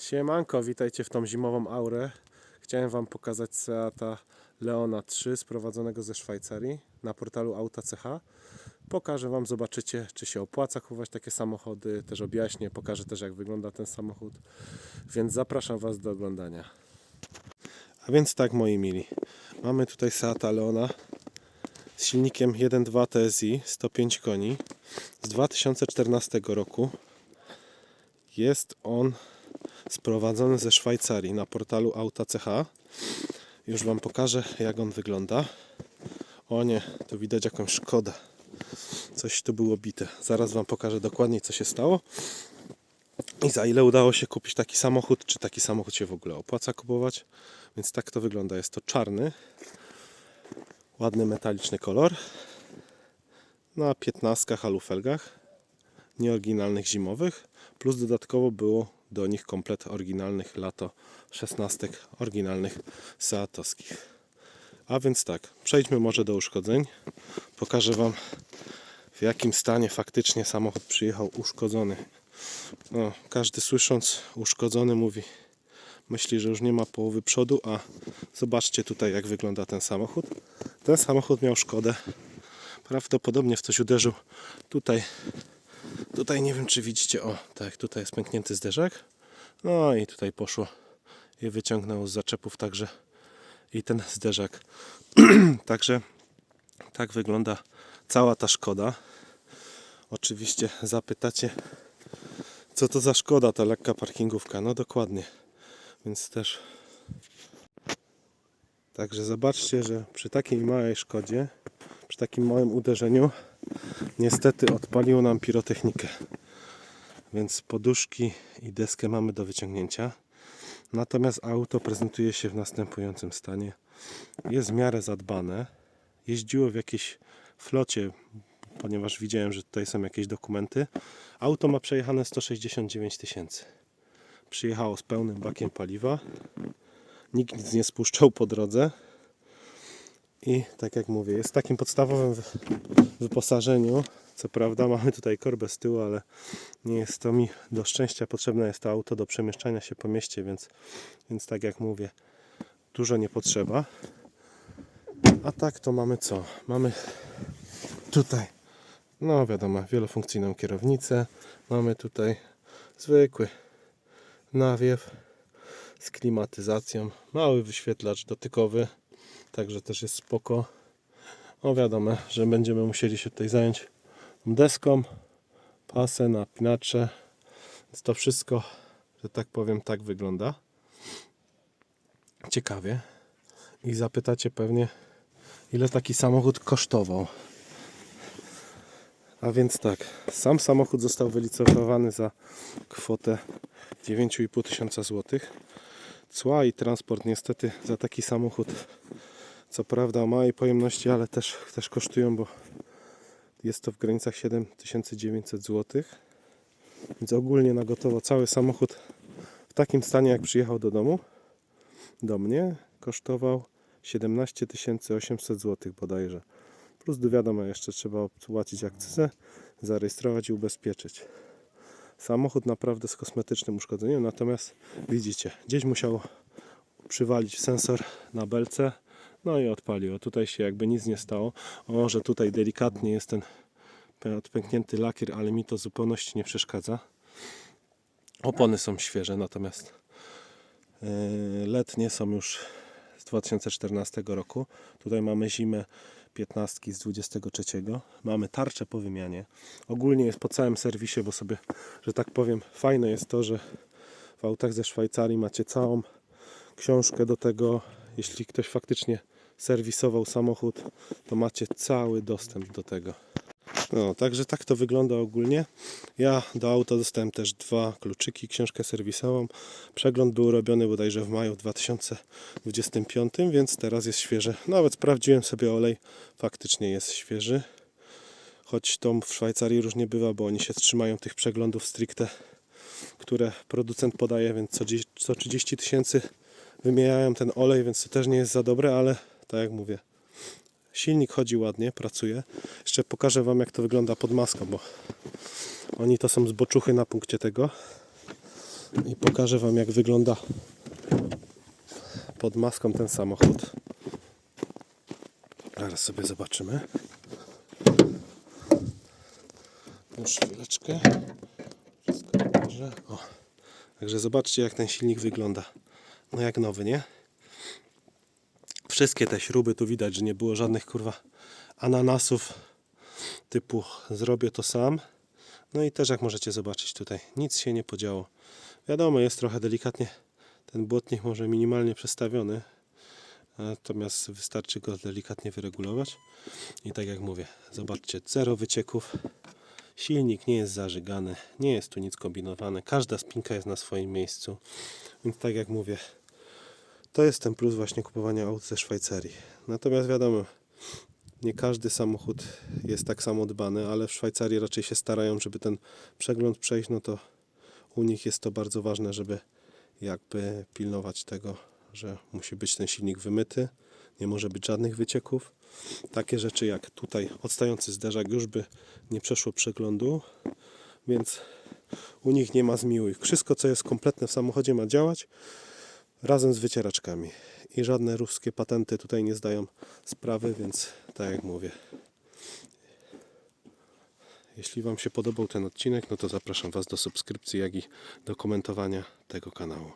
Siemanko, witajcie w tą zimową aurę. Chciałem Wam pokazać Seata Leona 3 sprowadzonego ze Szwajcarii na portalu Auta CH. Pokażę Wam, zobaczycie czy się opłaca kupować takie samochody, też objaśnię, pokażę też jak wygląda ten samochód, więc zapraszam Was do oglądania. A więc tak moi mili, mamy tutaj Seata Leona z silnikiem 1.2 TSI 105 koni z 2014 roku. Jest on sprowadzony ze Szwajcarii na portalu Auta CH. Już Wam pokażę, jak on wygląda. O nie, tu widać jakąś szkodę. Coś tu było bite. Zaraz Wam pokażę dokładnie, co się stało. I za ile udało się kupić taki samochód, czy taki samochód się w ogóle opłaca kupować. Więc tak to wygląda. Jest to czarny, ładny metaliczny kolor. Na 15 alufelgach, nieoryginalnych zimowych. Plus dodatkowo było do nich komplet oryginalnych lato 16 oryginalnych seatowskich. A więc tak, przejdźmy może do uszkodzeń. Pokażę Wam w jakim stanie faktycznie samochód przyjechał uszkodzony. No, każdy słysząc uszkodzony mówi, myśli, że już nie ma połowy przodu, a zobaczcie tutaj jak wygląda ten samochód. Ten samochód miał szkodę. Prawdopodobnie w coś uderzył tutaj Tutaj nie wiem, czy widzicie, o, tak, tutaj jest pęknięty zderzak. No i tutaj poszło i wyciągnął z zaczepów także i ten zderzak. także tak wygląda cała ta szkoda. Oczywiście zapytacie, co to za szkoda, ta lekka parkingówka. No dokładnie. Więc też. Także zobaczcie, że przy takiej małej szkodzie, przy takim małym uderzeniu, niestety odpaliło nam pirotechnikę. Więc poduszki i deskę mamy do wyciągnięcia. Natomiast auto prezentuje się w następującym stanie. Jest w miarę zadbane. Jeździło w jakiejś flocie, ponieważ widziałem, że tutaj są jakieś dokumenty. Auto ma przejechane 169 tysięcy. Przyjechało z pełnym bakiem paliwa. Nikt nic nie spuszczał po drodze. I tak jak mówię, jest w takim podstawowym wy- wyposażeniu. Co prawda mamy tutaj korbę z tyłu, ale nie jest to mi do szczęścia potrzebne jest to auto do przemieszczania się po mieście, więc, więc tak jak mówię, dużo nie potrzeba. A tak to mamy co? Mamy tutaj, no wiadomo, wielofunkcyjną kierownicę. Mamy tutaj zwykły nawiew z klimatyzacją, mały wyświetlacz dotykowy, także też jest spoko. No wiadomo, że będziemy musieli się tutaj zająć deską, pasem, napinacze, więc to wszystko, że tak powiem, tak wygląda. Ciekawie. I zapytacie pewnie, ile taki samochód kosztował. A więc tak, sam samochód został wylicytowany za kwotę 9,5 tysiąca złotych. Cła i transport niestety za taki samochód, co prawda małej pojemności, ale też, też kosztują, bo jest to w granicach 7900 zł. Więc ogólnie na gotowo cały samochód w takim stanie jak przyjechał do domu, do mnie, kosztował 17 800 zł bodajże. Plus do wiadomo, jeszcze trzeba opłacić akcyzę, zarejestrować i ubezpieczyć. Samochód naprawdę z kosmetycznym uszkodzeniem, natomiast widzicie, gdzieś musiał przywalić sensor na belce, no i odpaliło. Tutaj się jakby nic nie stało. O, że tutaj delikatnie jest ten pę- odpęknięty lakier, ale mi to zupełności nie przeszkadza. Opony są świeże, natomiast yy, letnie są już z 2014 roku. Tutaj mamy zimę 15 z 23. Mamy tarczę po wymianie. Ogólnie jest po całym serwisie, bo sobie, że tak powiem, fajne jest to, że w autach ze Szwajcarii macie całą książkę do tego. Jeśli ktoś faktycznie serwisował samochód, to macie cały dostęp do tego. No, także tak to wygląda ogólnie. Ja do auta dostałem też dwa kluczyki, książkę serwisową. Przegląd był robiony bodajże w maju 2025, więc teraz jest świeży. Nawet sprawdziłem sobie olej, faktycznie jest świeży. Choć to w Szwajcarii różnie bywa, bo oni się trzymają tych przeglądów stricte, które producent podaje, więc co, dzie- co 30 tysięcy wymieniają ten olej, więc to też nie jest za dobre, ale tak jak mówię, silnik chodzi ładnie, pracuje. Jeszcze pokażę Wam jak to wygląda pod maską, bo oni to są zboczuchy na punkcie tego. i pokażę Wam jak wygląda pod maską ten samochód. Zaraz sobie zobaczymy. Już chwileczkę. Wszystko pokażę. O. Także zobaczcie jak ten silnik wygląda. No jak nowy, nie? Wszystkie te śruby tu widać, że nie było żadnych kurwa ananasów typu zrobię to sam. No i też jak możecie zobaczyć tutaj, nic się nie podziało. Wiadomo, jest trochę delikatnie ten błotnik może minimalnie przestawiony, natomiast wystarczy go delikatnie wyregulować. I tak jak mówię, zobaczcie, zero wycieków. Silnik nie jest zażygany, nie jest tu nic kombinowane, każda spinka jest na swoim miejscu. Więc tak jak mówię, to jest ten plus właśnie kupowania aut ze Szwajcarii. Natomiast wiadomo, nie każdy samochód jest tak samo dbany, ale w Szwajcarii raczej się starają, żeby ten przegląd przejść, no to u nich jest to bardzo ważne, żeby jakby pilnować tego, że musi być ten silnik wymyty, nie może być żadnych wycieków. Takie rzeczy jak tutaj odstający zderzak już by nie przeszło przeglądu, więc u nich nie ma zmiłuj. Wszystko co jest kompletne w samochodzie ma działać razem z wycieraczkami. I żadne ruskie patenty tutaj nie zdają sprawy, więc tak jak mówię. Jeśli Wam się podobał ten odcinek, no to zapraszam Was do subskrypcji, jak i do komentowania tego kanału.